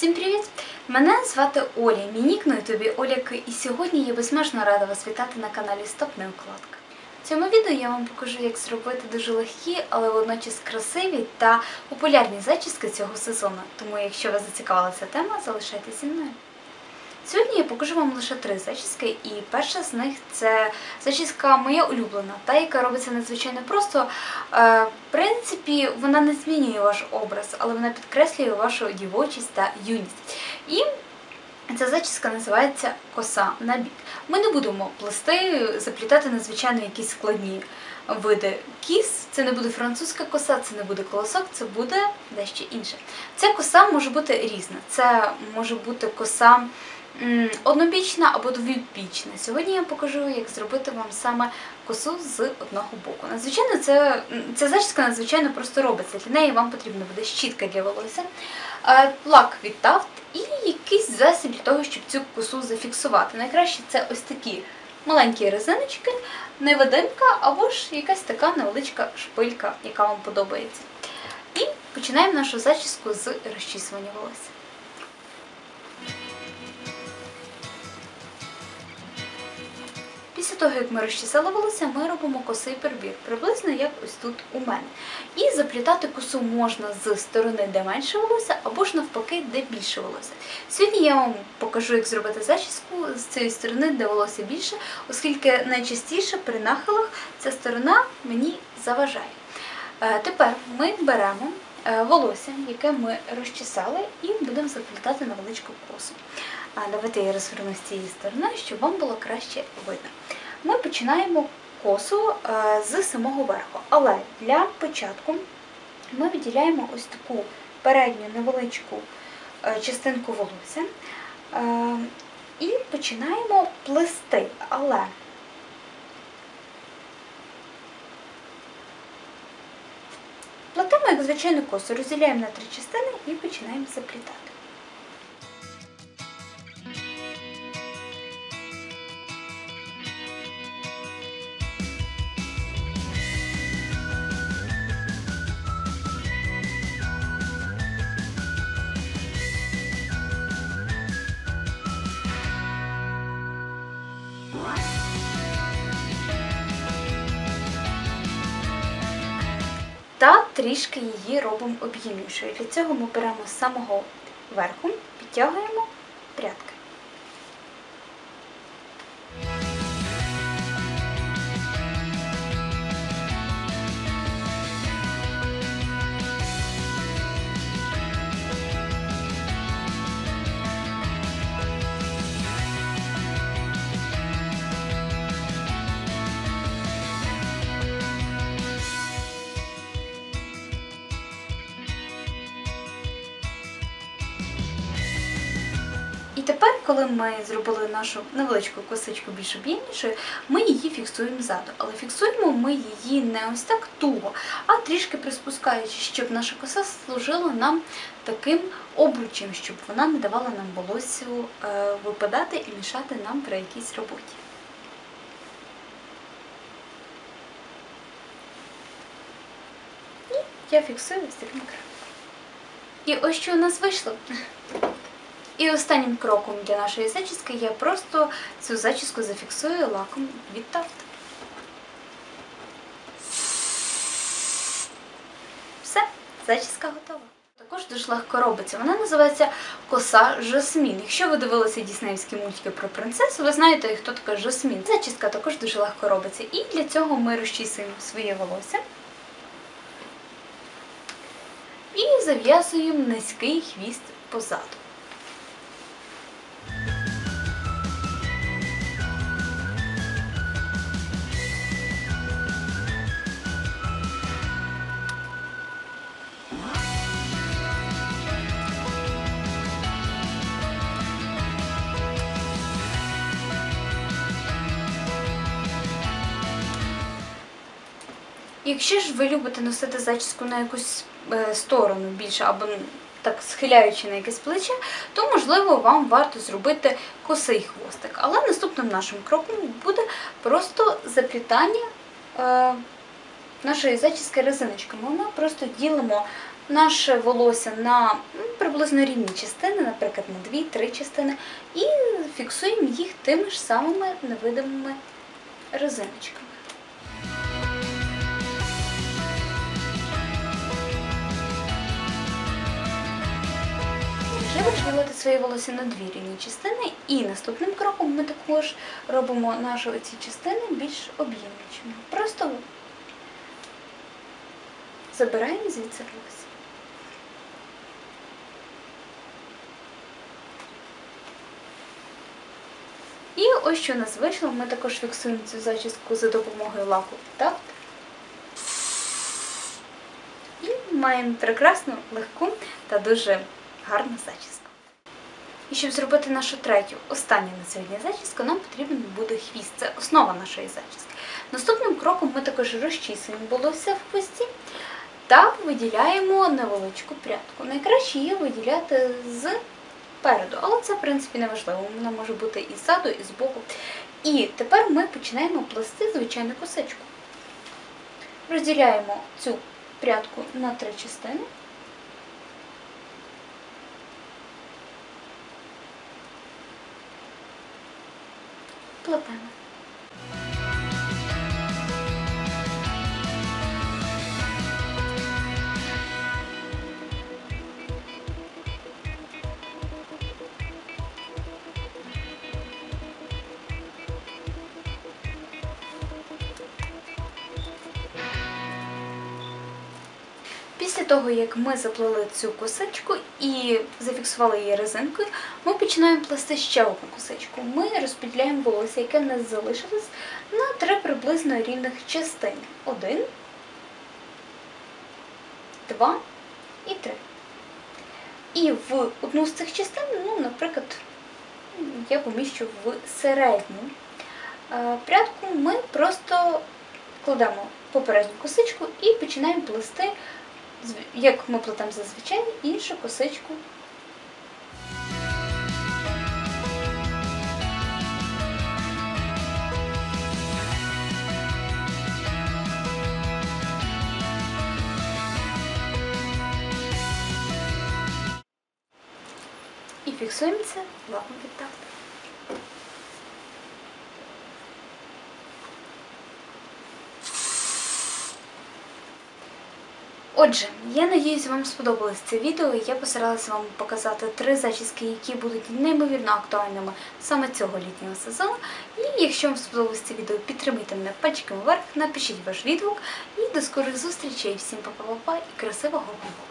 Всім привіт! Мене звати Оля, мій нік на ютубі Оляки, і сьогодні я безмежно рада вас вітати на каналі Стоп Неукладка. В цьому відео я вам покажу, як зробити дуже легкі, але водночас красиві та популярні зачіски цього сезону. Тому, якщо вас зацікавила ця тема, залишайтеся зі мною. Сьогодні я покажу вам лише три зачіски, і перша з них це зачіска моя улюблена, та яка робиться надзвичайно просто. Е, В принципі, вона не змінює ваш образ, але вона підкреслює вашу дівочість та юність. І ця зачіска називається коса на бік. Ми не будемо плести, заплітати надзвичайно якісь складні види кіс. Це не буде французька коса, це не буде колосок, це буде дещо інше. Ця коса може бути різна. Це може бути коса однобічна або двобічна. Сьогодні я покажу, як зробити вам саме косу з одного боку. Надзвичайно, ця зачіска надзвичайно просто робиться. Для неї вам потрібна буде щітка для волосся, е, лак від Taft і якийсь засіб для того, щоб цю косу зафіксувати. Найкраще це ось такі маленькі резиночки, невидимка або ж якась така невеличка шпилька, яка вам подобається. І починаємо нашу зачіску з розчісування волосся. Того, як ми розчесали волосся, ми робимо косий перебір, приблизно як ось тут у мене. І заплітати косу можна з сторони, де менше волосся, або ж навпаки, де більше волосся. Сьогодні я вам покажу, як зробити зачіску з цієї сторони, де волосся більше, оскільки найчастіше при нахилах ця сторона мені заважає. Е, Тепер ми беремо е, волосся, яке ми розчесали, і будемо заплітати на величку косу. Давайте я розверну з цієї сторони, щоб вам було краще видно. Ми починаємо косу е, з самого верху, але для початку ми виділяємо ось таку передню невеличку е, частинку волосся е, і починаємо плести. Але плетемо, як звичайну косу, розділяємо на три частини і починаємо заплітати. Та трішки її робимо об'ємнішою. Для цього ми беремо з самого верху, підтягуємо прядки. І тепер, коли ми зробили нашу невеличку косичку більш об'ємнішою, ми її фіксуємо ззаду. Але фіксуємо ми її не ось так туго, а трішки приспускаючи, щоб наша коса служила нам таким обручем, щоб вона не давала нам волоссю е, випадати і мішати нам при якійсь роботі. І я фіксую ось таким краєм. І ось що у нас вийшло. І останнім кроком для нашої зачіски я просто цю зачіску зафіксую лаком від Taft. Все, зачіска готова. Також дуже легко робиться. Вона називається коса Жасмін. Якщо ви дивилися діснеївські мультики про принцесу, ви знаєте, хто така Жасмін. Зачіска також дуже легко робиться. І для цього ми розчісуємо своє волосся і зав'язуємо низький хвіст позаду. Якщо ж ви любите носити зачіску на якусь е, сторону більше або так схиляючи на якесь плече, то можливо вам варто зробити косий хвостик. Але наступним нашим кроком буде просто заплітання е, нашої зачіски резиночками. Ми просто ділимо наше волосся на приблизно рівні частини, наприклад, на 2-3 частини, і фіксуємо їх тими ж самими невидимими резиночками. Буду ділити своє волосся на дві рівні частини, і наступним кроком ми також робимо наші оці частини більш об'ємнішими. Просто забираємо звідси волосся. І ось що у нас вийшло, ми також фіксуємо цю зачіску за допомогою лаку. Так? І маємо прекрасну, легку та дуже гарну зачіску. І щоб зробити нашу третю, останню на сьогодні зачіску, нам потрібен буде хвіст. Це основа нашої зачіски. Наступним кроком ми також розчісуємо волосся в хвості та виділяємо невеличку прядку. Найкраще її виділяти з переду, але це, в принципі, не важливо. Вона може бути і ззаду, і збоку. І тепер ми починаємо плести звичайну косичку. Розділяємо цю прядку на три частини. Плетемо. Після того, як ми заплели цю косичку і зафіксували її резинкою, ми починаємо плести ще одну косичку. Ми розподіляємо волосся, яке в нас залишилось, на три приблизно рівних частини. Один, два і три. І в одну з цих частин, ну, наприклад, я поміщу в середню е, прядку, ми просто кладемо попередню косичку і починаємо плести як ми плетемо зазвичай, іншу косичку. І фіксуємо це лаком від Отже, я надіюсь, вам сподобалось це відео. Я постаралася вам показати три зачіски, які будуть неймовірно актуальними саме цього літнього сезону. І якщо вам сподобалось це відео, підтримуйте мене пальчиком вверх, напишіть ваш відгук і до скорих зустрічей. Всім па-па-па-па і красивого вам!